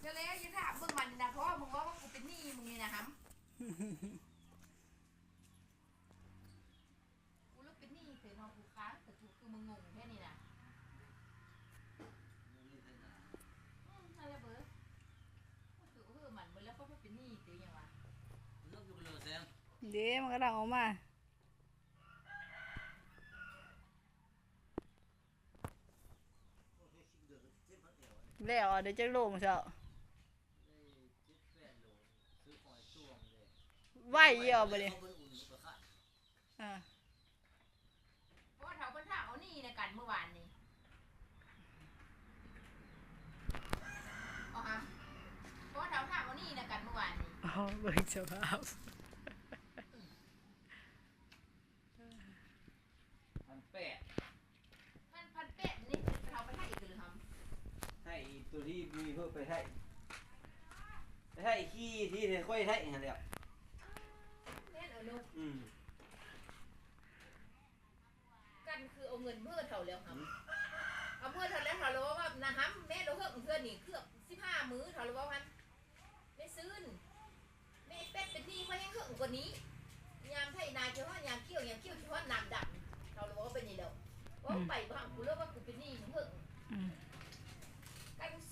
เดี๋ยวเลยอยืนถามมึงมันนะเพราะว่ามึงว่าว่ากูเป็นหนี้มึงนี่นะครับกูเลิกเป็นหนี้เสียนอนกูค้างแต่กูคือมึงงงแค่นี้นะอืมอะไรเบอร์ก็คือเออมันมึงแล้วก็ไม่เป็นหนี้เสียยังวะ nước vô lửa xem เดี๋ยวมันก็ดังออกมา แล้วอะเดี๋ยวจะลงเถอะ đây chiếc phèn đồ thứ khỏi chuồng để ไหวเยอะไปเลย không vẫn ủn có khát อ่าเพราะว่าเขาคนถามเอาหนี้ในกันเมื่อวานนี่เอาฮะเพราะว่าเขาถามเอาหนี้ในกันเมื่อวานนี่อ๋อเบิ่งสภาพ ăn bẹ พันพันเป็ดนี่เขาไปให้อีกหรือทำ hay tôi đi đi thôi phải hay hay khi thì thì quay hay hả đẹp เล่นเอาลูก ừ กันคือเอาเงินเพื่อเขาแล้วครับเอาเพื่อเขาแล้วเขารู้ว่านะฮัมแม่เราเพิ่มเพื่อนนี่เกือบสิบห้ามื้อเขารู้ว่าพันไม่ซื้อนแม่เป็ดเป็นหนี้เขายังเพิ่มกว่านี้ยามไทยนาเฉพาะยามเกี่ยวยามเกี่ยวเฉพาะน้ำดำเขารู้ว่าเป็นยังไงเด้อว่าไปบ้างกูเลิกว่ากูเป็นหนี้เพิ่มอืมกัน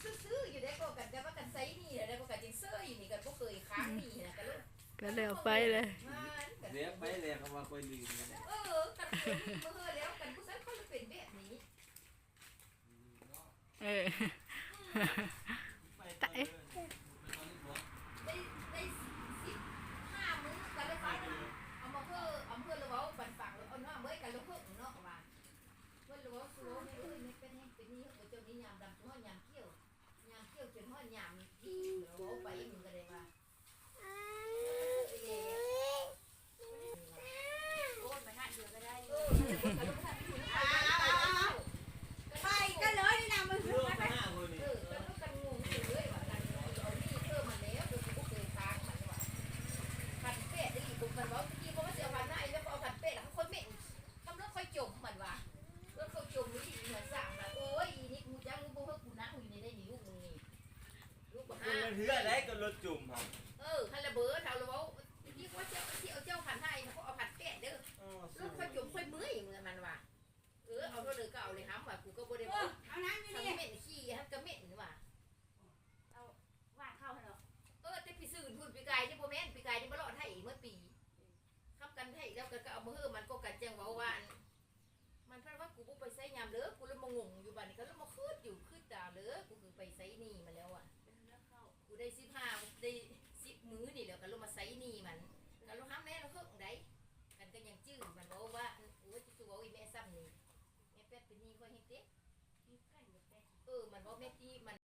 ซื้อๆอยู่ได้ก็กันแต่ว่ากันไซนี่แหละได้ก็กันยังเสื้ออยู่นี่กันก็เคยค้างนี่นะกันลูกก็แล้วไปเลยมันกัน đẹp mấy đẹp không mà quay lì เออกันเคยมีมือแล้วกันผู้ชายเขาจะเป็นแบบนี้เออ tại ได้ได้สิบห้ามื้อกันเลยค่ะเอามาเพื่อเอาเพื่อระเบ้าบันฝังแล้วเอาเนาะเมื่อกันแล้วเพิ่งเนาะว่าเพื่อระเบ้าสู้ไม่เอ้ยไม่เป็นแห้งเป็นนี่เขาเจ้านี้ยามดำจนห้อยามเขี้ยวยามเขี้ยว จนห้อยามดีระเบ้ไปมึงก็เลยว่าโอนมาหน้าเดียวก็ได้ เออฮัลโหลเบิร์ดเอาละว่าที่ว่าเจ้าที่เอาเจ้าพันให้นะเขาเอาพันเป็ดเด้อรถค่อยจมค่อยเมื่อยเหมือนมันว่าเออเอาเท่าเดิมก็เอาเลยครับว่ากูก็บ่ได้บอกเอาน้ำอยู่ทำนี่เหม็นขี้ฮะก็เหม็นว่ะวาดเข้าให้เราเออแต่ปีสื่นพูดปีกายที่โบแม่นปีกายที่มาหลอดไทยเมื่อปีทำกันไทยแล้วก็เอามาเฮือมันก็กัดแจงเว้าว่าอันมันเพิ่นว่ากูบ่ไปไสยามเด้อกูเลยมางงอยู่บัดนี้ก็เลยมาคืดอยู่คืดตาเด้อกูคือไปไสนี่มาแล้วอะกูได้15ได้10มื้อนี่แล้วก็ลงมาไสนี่มันก็ลงหาแม่เราเฮิกได้กันก็ยังจื้อมันบอกว่าอันโอ้ยสิว่าอีแม่ซ้ำนี่แม่ เป็ดเป็นนี่ค่อยเฮ็ดเด้เออมันว่าแม่ที่มัน